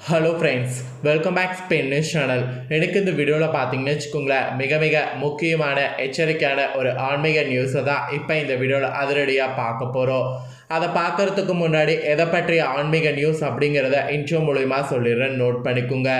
Hello friends welcome back Spain news channel எனக்கு இந்த வீடியோவில் பார்த்தீங்கன்னு வச்சுக்கோங்களேன் மிக மிக முக்கியமான எச்சரிக்கையான ஒரு ஆன்மீக நியூஸை தான் இப்போ இந்த வீடியோவில் அதிரடியாக பார்க்க போகிறோம் அதை பார்க்கறதுக்கு முன்னாடி எதை பற்றிய ஆன்மீக நியூஸ் அப்படிங்கிறத இன்ட்ரோ மூலிமா சொல்லிடுறேன். நோட் பண்ணிக்கோங்க.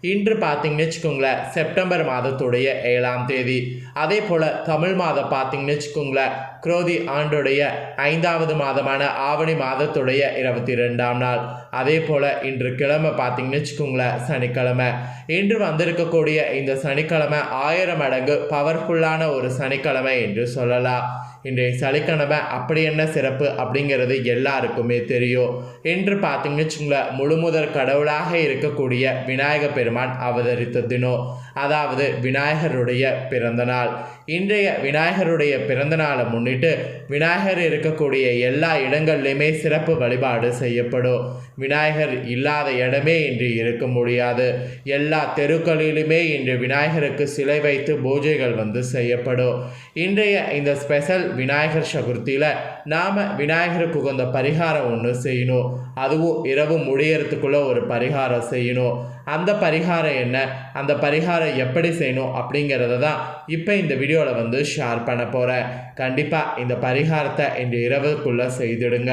இன்று பார்த்தீங்கன்னு வச்சுக்கோங்களேன் செப்டம்பர் மாதத்துடைய ஏழாம் தேதி. அதே போல் தமிழ் மாதம் பார்த்தீங்கன்னு வச்சுக்கோங்களேன் குரோதி ஆண்டுடைய ஐந்தாவது மாதமான ஆவணி மாதத்துடைய இருபத்தி ரெண்டாம் நாள். அதே போல் இன்று கிழமை பார்த்தீங்கன்னு வச்சுக்கோங்களேன் சனிக்கிழமை. இன்று வந்திருக்கக்கூடிய இந்த சனிக்கிழமை ஆயிரம் மடங்கு பவர்ஃபுல்லான ஒரு சனிக்கிழமை என்று சொல்லலாம். இன்றைய சனிக்கிழமை அப்படி என்ன சிறப்பு அப்படிங்கிறது எல்லாருக்குமே தெரியும். என்று பார்த்தீங்கன்னு வச்சுங்களேன் முழுமுதற் கடவுளாக இருக்கக்கூடிய விநாயக பெருமான் அவதரித்த தினம். அதாவது விநாயகருடைய பிறந்தநாள். இன்றைய விநாயகருடைய பிறந்தநாளை முன்னிட்டு விநாயகர் இருக்கக்கூடிய எல்லா இடங்கள்லையுமே சிறப்பு வழிபாடு செய்யப்படும். விநாயகர் இல்லாத இடமே இன்று இருக்க முடியாது. எல்லா தெருக்களிலுமே இன்று விநாயகருக்கு சிலை வைத்து பூஜைகள் வந்து செய்யப்படும். இன்றைய இந்த ஸ்பெஷல் விநாயகர் சதுர்த்தியில் நாம் விநாயகருக்கு உகந்த பரிகாரம் ஒன்று செய்யணும். அதுவும் இரவு முடியறதுக்குள்ளே ஒரு பரிகாரம் செய்யணும். அந்த பரிகாரம் என்ன? அந்த பரிகாரம் எப்படி செய்யணும் அப்படிங்கிறத தான் இப்போ இந்த வீடியோவில் வந்து ஷேர் பண்ண போகிறேன் கண்டிப்பாக இந்த பரிகாரத்தை இந்த இரவுக்குள்ளே செய்திடுங்க.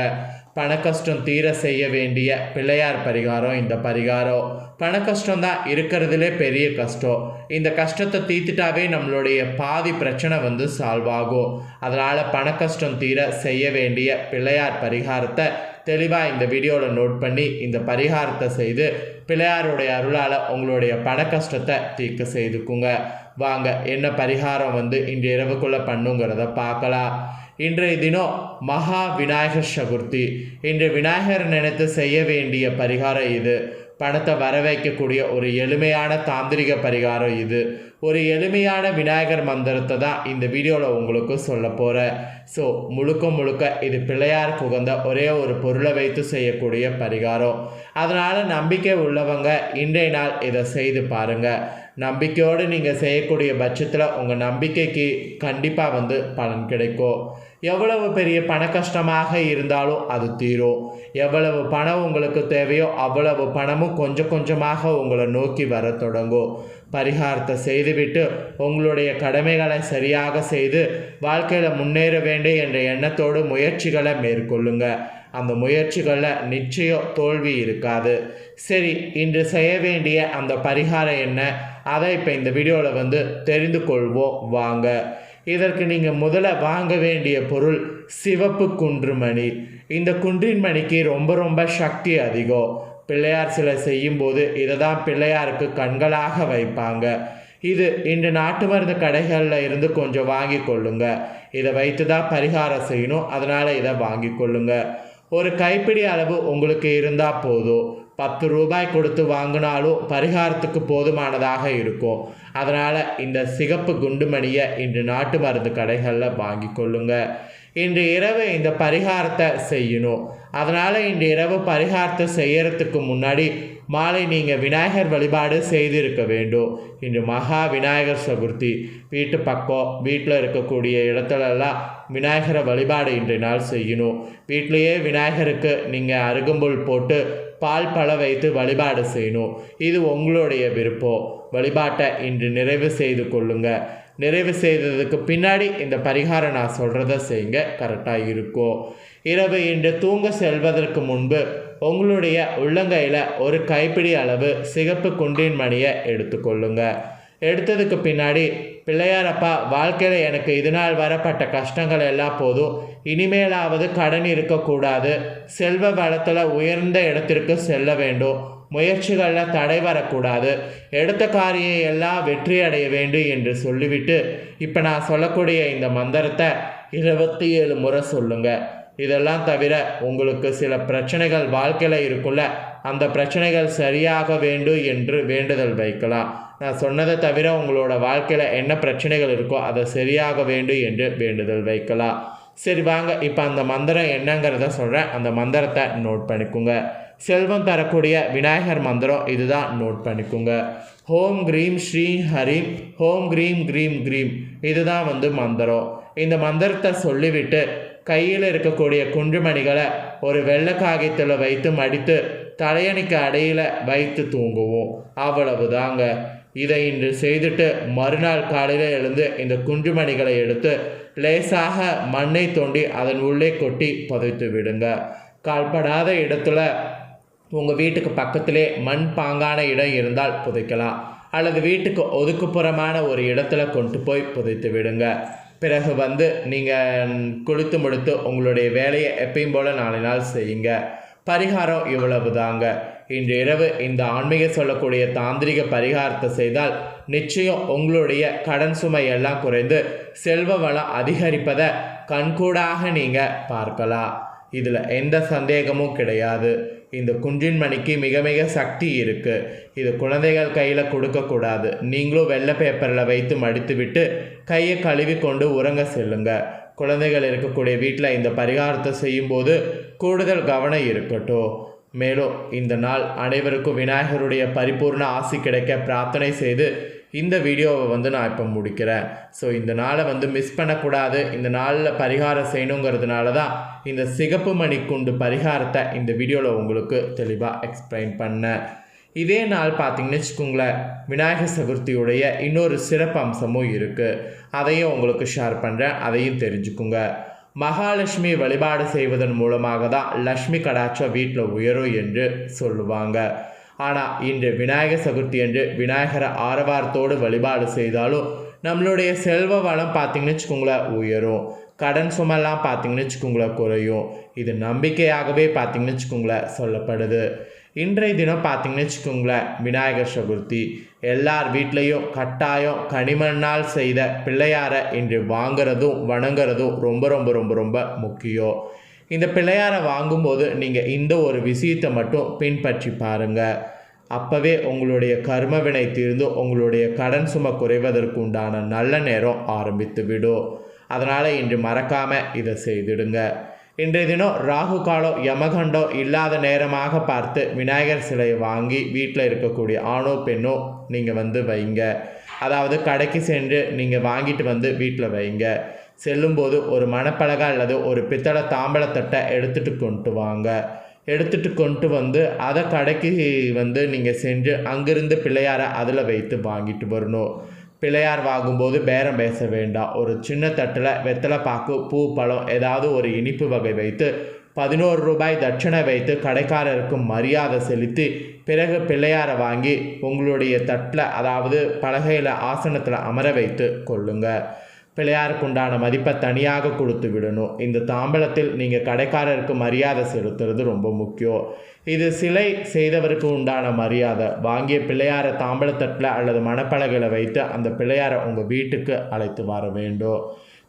பண கஷ்டம் தீர செய்ய வேண்டிய பிள்ளையார் பரிகாரம் இந்த பரிகாரம். பண கஷ்டம் தான் இருக்கிறதுலே பெரிய கஷ்டம். இந்த கஷ்டத்தை தீர்த்துட்டாவே நம்மளுடைய பாதி பிரச்சனை வந்து சால்வ் ஆகும். அதனால் பண கஷ்டம் தீர செய்ய வேண்டிய பிள்ளையார் பரிகாரத்தை தெளிவாக இந்த வீடியோவில் நோட் பண்ணி இந்த பரிகாரத்தை செய்து பிள்ளையாருடைய அருளால் உங்களுடைய பண கஷ்டத்தை தீர்க்க செய்துக்குங்க. வாங்க என்ன பரிகாரம் வந்து இன்று இரவுக்குள்ளே பண்ணுங்கிறத பார்க்கலாம். இன்றைய தினம் மகா விநாயகர் சதுர்த்தி. இன்று விநாயகர் நினைத்து செய்ய வேண்டிய பரிகாரம் இது. பணத்தை வர வைக்கக்கூடிய ஒரு எளிமையான தாந்திரிக பரிகாரம் இது. ஒரு எளிமையான விநாயகர் மந்திரத்தை தான் இந்த வீடியோவில் உங்களுக்கு சொல்ல போகிறேன் ஸோ முழுக்க முழுக்க இது பிள்ளையாருக்கு உகந்த ஒரே ஒரு பொருளை வைத்து செய்யக்கூடிய பரிகாரம். அதனால் நம்பிக்கை உள்ளவங்க இன்றைய நாள் இதை செய்து பாருங்கள் நம்பிக்கையோடு நீங்கள் செய்யக்கூடிய பட்சத்தில் உங்கள் நம்பிக்கைக்கு கண்டிப்பாக வந்து பலன் கிடைக்கும். எவ்வளவு பெரிய பண கஷ்டமாக இருந்தாலும் அது தீரும். எவ்வளவு பணம் உங்களுக்கு தேவையோ அவ்வளவு பணமும் கொஞ்சம் கொஞ்சமாக உங்களை நோக்கி வர தொடங்கும். பரிகாரத்தை செய்துவிட்டு உங்களுடைய கடமைகளை சரியாக செய்து வாழ்க்கையில் முன்னேற வேண்டும் என்ற எண்ணத்தோடு முயற்சிகளை மேற்கொள்ளுங்க. அந்த முயற்சிகளில் நிச்சயம் தோல்வி இருக்காது. சரி இன்று செய்ய வேண்டிய அந்த பரிகாரம் என்ன? அதை இப்போ இந்த வீடியோவில் வந்து தெரிந்து கொள்வோம். வாங்க. இதற்கு நீங்கள் முதல்ல வாங்க வேண்டிய பொருள் சிவப்பு குன்றுமணி. இந்த குன்றின் மணிக்கு ரொம்ப ரொம்ப சக்தி அதிகம். பிள்ளையார் சிலை செய்யும்போது இதை தான் பிள்ளையாருக்கு கண்களாக வைப்பாங்க. இது இன்று நாட்டு மருந்து கடைகளில் இருந்து கொஞ்சம் வாங்கி கொள்ளுங்க. இதை வைத்து தான் பரிகாரம் செய்யணும். அதனால் இதை வாங்கி கொள்ளுங்க. ஒரு கைப்பிடி அளவு உங்களுக்கு இருந்தால் போதும். பத்து ரூபாய் கொடுத்து வாங்கினாலும் பரிகாரத்துக்கு போதுமானதாக இருக்கும். அதனால் இந்த சிகப்பு குண்டுமணியை இன்று நாட்டு மருந்து கடைகளில் வாங்கி கொள்ளுங்கள் இன்று இரவு இந்த பரிகாரத்தை செய்யணும். அதனால் இன்று இரவு பரிகாரத்தை செய்யறதுக்கு முன்னாடி மாலை நீங்கள் விநாயகர் வழிபாடு செய்திருக்க வேண்டும். இன்று மகா விநாயகர் சதுர்த்தி. வீட்டு பக்கம் வீட்டில் இருக்கக்கூடிய இடத்துலலாம் விநாயகரை வழிபாடு இன்றைய நாள் செய்யணும். வீட்டிலையே விநாயகருக்கு நீங்கள் அருகம்புல் போட்டு பால் பழ வைத்து வழிபாடு செய்யணும். இது உங்களுடைய விருப்பம். வழிபாட்டை இன்று நிறைவு செய்து கொள்ளுங்கள் நிறைவு செய்ததுக்கு பின்னாடி இந்த பரிகாரம் நான் சொல்கிறத செய்யுங்க. கரெக்டாக இருக்கும் இரவு இன்று தூங்க செல்வதற்கு முன்பு உங்களுடைய உள்ளங்கையில் ஒரு கைப்பிடி அளவு சிகப்பு குண்டின் மணியை எடுத்துக்கொள்ளுங்க எடுத்ததுக்கு பின்னாடி பிள்ளையாரப்பா வாழ்க்கையில் எனக்கு இது நாள் வரப்பட்ட கஷ்டங்கள் எல்லாம் போதும். இனிமேலாவது கடன் இருக்கக்கூடாது. செல்வ வளத்தில் உயர்ந்த இடத்திற்கு செல்ல வேண்டும். முயற்சிகளில் தடை வரக்கூடாது. எடுத்த காரியம் எல்லாம் வெற்றி அடைய வேண்டும் என்று சொல்லிவிட்டு இப்போ நான் சொல்லக்கூடிய இந்த மந்திரத்தை இருபத்தி ஏழு முறை சொல்லுங்கள் இதெல்லாம் தவிர உங்களுக்கு சில பிரச்சனைகள் வாழ்க்கையில் இருக்குல்ல அந்த பிரச்சனைகள் சரியாக வேண்டும் என்று வேண்டுதல் வைக்கலாம். நான் சொன்னதை தவிர உங்களோட வாழ்க்கையில் என்ன பிரச்சனைகள் இருக்கோ அதை சரியாக வேண்டும் என்று வேண்டுதல் வைக்கலாம். சரி வாங்க இப்போ அந்த மந்திரம் என்னங்கிறத சொல்கிறேன் அந்த மந்திரத்தை நோட் பண்ணிக்கோங்க. செல்வம் தரக்கூடிய விநாயகர் மந்திரம் இதுதான். நோட் பண்ணிக்கோங்க. ஹோம் க்ரீம் ஸ்ரீ ஹரீம் ஹோம் க்ரீம் க்ரீம் க்ரீம். இதுதான் வந்து மந்திரம். இந்த மந்திரத்தை சொல்லிவிட்டு கையில் இருக்கக்கூடிய குன்றுமணிகளை ஒரு வெள்ளை காகித்தில் வைத்து மடித்து தலையணிக்கு அடையில் வைத்து தூங்குவோம். அவ்வளவு தாங்க இதை இன்று செய்துட்டு மறுநாள் காலையில் எழுந்து இந்த குன்றுமணிகளை எடுத்து லேசாக மண்ணை தோண்டி அதன் உள்ளே கொட்டி புதைத்து விடுங்க. கால்படாத இடத்துல உங்கள் வீட்டுக்கு பக்கத்திலே மண் பாங்கான இடம் இருந்தால் புதைக்கலாம். அல்லது வீட்டுக்கு ஒதுக்குப்புறமான ஒரு இடத்துல கொண்டு போய் புதைத்து விடுங்க. பிறகு வந்து நீங்கள் குளித்து முடித்து உங்களுடைய வேலையை எப்பயும் போல் நாளை நாள் செய்யுங்க. பரிகாரம் இவ்வளவு தாங்க இன்று இரவு இந்த ஆன்மீக சொல்லக்கூடிய தாந்திரிக பரிகாரத்தை செய்தால் நிச்சயம் உங்களுடைய கடன் சுமை எல்லாம் குறைந்து செல்வ வளம் அதிகரிப்பதை கண்கூடாக நீங்கள் பார்க்கலாம். இதில் எந்த சந்தேகமும் கிடையாது. இந்த குன்றின் மணிக்கு மிக மிக சக்தி இருக்குது இது குழந்தைகள் கையில் கொடுக்கக்கூடாது நீங்களும் வெள்ளை பேப்பரில் வைத்து மடித்து விட்டு கையை கழுவி கொண்டு உறங்க செல்லுங்க. குழந்தைகள் இருக்கக்கூடிய வீட்டில் இந்த பரிகாரத்தை செய்யும்போது கூடுதல் கவனம் இருக்கட்டும். மேலும் இந்த நாள் அனைவருக்கும் விநாயகருடைய பரிபூர்ண ஆசி கிடைக்க பிரார்த்தனை செய்து இந்த வீடியோவை வந்து நான் இப்போ முடிக்கிறேன். ஸோ இந்த நாளை வந்து மிஸ் பண்ணக்கூடாது. இந்த நாளில் பரிகாரம் செய்யணுங்கிறதுனால தான் இந்த சிகப்பு மணிக்குண்டு பரிகாரத்தை இந்த வீடியோவில் உங்களுக்கு தெளிவாக எக்ஸ்பிளைன் பண்ணேன். இதே நாள் பார்த்தீங்கன்னு வச்சுக்கோங்களேன் விநாயகர் சதுர்த்தியுடைய இன்னொரு சிறப்பு அம்சமும் இருக்குது அதையும் உங்களுக்கு ஷேர் பண்ணுறேன் அதையும் தெரிஞ்சுக்குங்க. மகாலட்சுமி வழிபாடு செய்வதன் மூலமாக தான் லக்ஷ்மி கடாட்சம் வீட்டில் உயரும் என்று சொல்லுவாங்க. ஆனால் இன்று விநாயகர் சதுர்த்தி என்று விநாயகரை ஆரவாரத்தோடு வழிபாடு செய்தாலும் நம்மளுடைய செல்வ வளம் பார்த்திங்கன்னு வச்சுக்கோங்களேன் உயரும். கடன் சுமெல்லாம் பார்த்திங்கன்னு வச்சுக்கோங்களேன் குறையும். இது நம்பிக்கையாகவே பார்த்திங்கன்னு வச்சுக்கோங்களேன் சொல்லப்படுது. இன்றைய தினம் பார்த்திங்கன்னு வச்சுக்கோங்களேன் விநாயகர் சதுர்த்தி. எல்லார் வீட்லேயும் கட்டாயம் கனிமண்ணால் செய்த பிள்ளையாரை இன்று வாங்குறதும் வணங்குறதும் ரொம்ப ரொம்ப ரொம்ப ரொம்ப முக்கியம். இந்த பிள்ளையாரை வாங்கும்போது நீங்கள் இந்த ஒரு விஷயத்தை மட்டும் பின்பற்றி பாருங்கள் அப்போவே உங்களுடைய கர்ம வினை தீர்ந்து உங்களுடைய கடன் சுமை குறைவதற்கு உண்டான நல்ல நேரம் ஆரம்பித்து விடும். அதனால் இன்று மறக்காமல் இதை செய்திடுங்க. இன்றைய தினம் ராகு காலம் யமகண்டம் இல்லாத நேரமாக பார்த்து விநாயகர் சிலையை வாங்கி வீட்டில் இருக்கக்கூடிய ஆணோ பெண்ணோ நீங்கள் வந்து வைங்க. அதாவது கடைக்கு சென்று நீங்கள் வாங்கிட்டு வந்து வீட்டில் வைங்க. செல்லும்போது ஒரு மணப்பலகை அல்லது ஒரு பித்தளை தாம்பழத்தட்டை எடுத்துகிட்டு கொண்டு வாங்க. எடுத்துகிட்டு கொண்டு வந்து அதை கடைக்கு வந்து நீங்கள் சென்று அங்கிருந்து பிள்ளையாரை அதில் வைத்து வாங்கிட்டு வரணும். பிள்ளையார் வாங்கும்போது பேரம் பேச வேண்டாம். ஒரு சின்ன தட்டில் வெத்தலை பாக்கு பூ பழம் ஏதாவது ஒரு இனிப்பு வகை வைத்து பதினோரு ரூபாய் தட்சணை வைத்து கடைக்காரருக்கு மரியாதை செலுத்தி பிறகு பிள்ளையாரை வாங்கி உங்களுடைய தட்டில் அதாவது பலகையில் ஆசனத்தில் அமர வைத்து கொள்ளுங்கள் பிள்ளையாருக்கு உண்டான மதிப்பை தனியாக கொடுத்து விடணும். இந்த தாம்பலத்தில் நீங்கள் கடைக்காரருக்கு மரியாதை செலுத்துறது ரொம்ப முக்கியம். இது சிலை செய்தவருக்கு உண்டான மரியாதை. வாங்கிய பிள்ளையாரை தாம்பலத்தட்டில் அல்லது மணப்பலகையில் வைத்து அந்த பிள்ளையாரை உங்கள் வீட்டுக்கு அழைத்து வர வேண்டும்.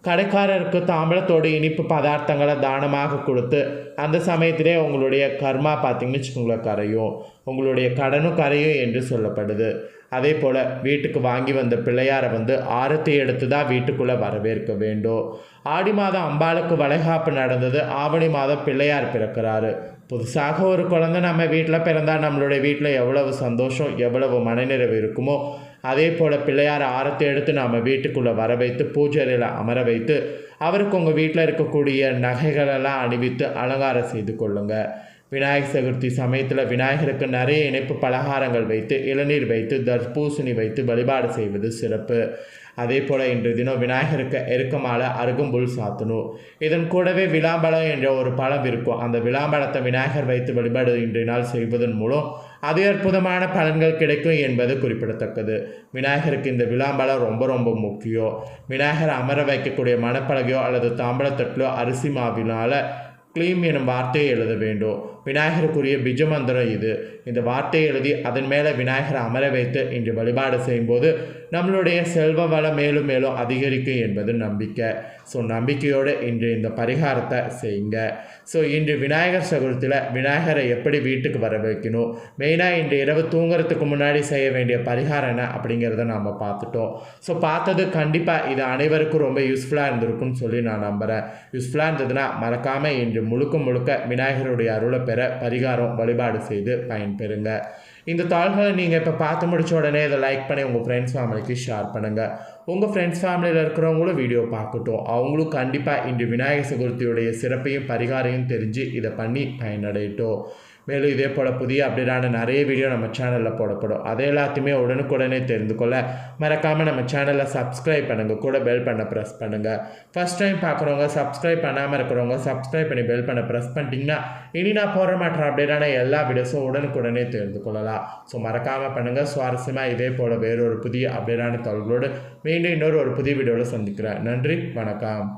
கடைக்காரருக்கு தாம்பலத்தோடு இனிப்பு பதார்த்தங்களை தானமாக கொடுத்து அந்த சமயத்திலே உங்களுடைய கர்மா பார்த்தீங்கன்னு வச்சுக்கோங்களேன் கரையும். உங்களுடைய கடனும் கரையும் என்று சொல்லப்படுது. அதே போல் வீட்டுக்கு வாங்கி வந்த பிள்ளையாரை வந்து ஆரத்தி எடுத்து தான் வீட்டுக்குள்ளே வரவேற்க வேண்டும். ஆடி மாதம் அம்பாளுக்கு வளைகாப்பு நடந்தது. ஆவணி மாதம் பிள்ளையார் பிறக்கிறாரு. புதுசாக ஒரு குழந்தை நம்ம வீட்டில் பிறந்தால் நம்மளுடைய வீட்டில் எவ்வளவு சந்தோஷம் எவ்வளவு மனநிறைவு இருக்குமோ அதே போல் பிள்ளையாரை ஆரத்தை எடுத்து நாம் வீட்டுக்குள்ளே வர வைத்து பூஜையில் அமர வைத்து அவருக்கு உங்கள் வீட்டில் இருக்கக்கூடிய நகைகளெல்லாம் அணிவித்து அலங்காரம் செய்து கொள்ளுங்கள் விநாயகர் சதுர்த்தி சமயத்தில் விநாயகருக்கு நிறைய இணைப்பு பலகாரங்கள் வைத்து இளநீர் வைத்து தர்பூசணி வைத்து வழிபாடு செய்வது சிறப்பு. அதே போல் இன்று தினம் விநாயகருக்கு எருக்கமால அருகும்புல் சாத்தணும் இதன் கூடவே விளாம்பழம் என்ற ஒரு பழம் இருக்கும். அந்த விளாம்பழத்தை விநாயகர் வைத்து வழிபாடு இன்றைய நாள் செய்வதன் மூலம் அதி அற்புதமான பலன்கள் கிடைக்கும் என்பது குறிப்பிடத்தக்கது. விநாயகருக்கு இந்த விளாம்பழம் ரொம்ப ரொம்ப முக்கியம். விநாயகர் அமர வைக்கக்கூடிய மணப்பலகையோ அல்லது தாம்பழத்தட்டிலோ அரிசி மாவினால் க்ளீம் எனும் வார்த்தையை எழுத வேண்டும். விநாயகருக்குரிய பிஜமந்திரம் இது. இந்த வார்த்தையை எழுதி அதன் மேலே விநாயகரை அமர வைத்து இன்று வழிபாடு செய்யும்போது நம்மளுடைய செல்வ வளம் மேலும் மேலும் அதிகரிக்கும் என்பது நம்பிக்கை. ஸோ நம்பிக்கையோடு இன்று இந்த பரிகாரத்தை செய்யுங்க. ஸோ இன்று விநாயகர் சதுர்த்தியில் விநாயகரை எப்படி வீட்டுக்கு வர வைக்கணும்? மெயினாக இன்று இரவு தூங்குறதுக்கு முன்னாடி செய்ய வேண்டிய பரிகாரம் என்ன அப்படிங்கிறத நாம் பார்த்துட்டோம். ஸோ பார்த்தது கண்டிப்பாக இது அனைவருக்கும் ரொம்ப யூஸ்ஃபுல்லாக இருந்திருக்கும்னு சொல்லி நான் நம்புகிறேன் யூஸ்ஃபுல்லாக இருந்ததுன்னா மறக்காமல் இன்று முழுக்க முழுக்க விநாயகருடைய அருளை பெற பரிகாரம் வழிபாடு செய்து பயன்பெறுங்க. இந்த தாள்களை நீங்கள் இப்போ பார்த்து முடிச்ச உடனே இதை லைக் பண்ணி உங்கள் ஃப்ரெண்ட்ஸ் ஃபேமிலிக்கு ஷேர் பண்ணுங்கள் உங்கள் ஃப்ரெண்ட்ஸ் ஃபேமிலியில் இருக்கிறவங்களும் வீடியோ பார்க்கட்டும். அவங்களும் கண்டிப்பாக இன்று விநாயகர் சதுர்த்தியுடைய சிறப்பையும் பரிகாரையும் தெரிஞ்சு இதை பண்ணி பயனடையட்டும். மேலும் இதே போல் புதிய அப்டேட்டான நிறைய வீடியோ நம்ம சேனலில் போடப்படும். அதை எல்லாத்தையுமே உடனுக்குடனே தெரிந்து கொள்ள மறக்காமல் நம்ம சேனலை சப்ஸ்கிரைப் பண்ணுங்கள் கூட பெல் பண்ண ப்ரெஸ் பண்ணுங்கள் ஃபஸ்ட் டைம் பார்க்குறவங்க சப்ஸ்கிரைப் பண்ணாமல் இருக்கிறவங்க சப்ஸ்கிரைப் பண்ணி பெல் பண்ண ப்ரெஸ் பண்ணிட்டீங்கன்னா இனி நான் போடுற மாற்ற அப்டேட்டான எல்லா வீடியோஸும் உடனுக்குடனே தெரிந்து கொள்ளலாம். ஸோ மறக்காமல் பண்ணுங்கள் சுவாரஸ்யமாக இதே போல் வேறொரு புதிய அப்டேட்டான தகவல்களோடு மீண்டும் இன்னொரு ஒரு புதிய வீடியோவில் சந்திக்கிறேன். நன்றி. வணக்கம்.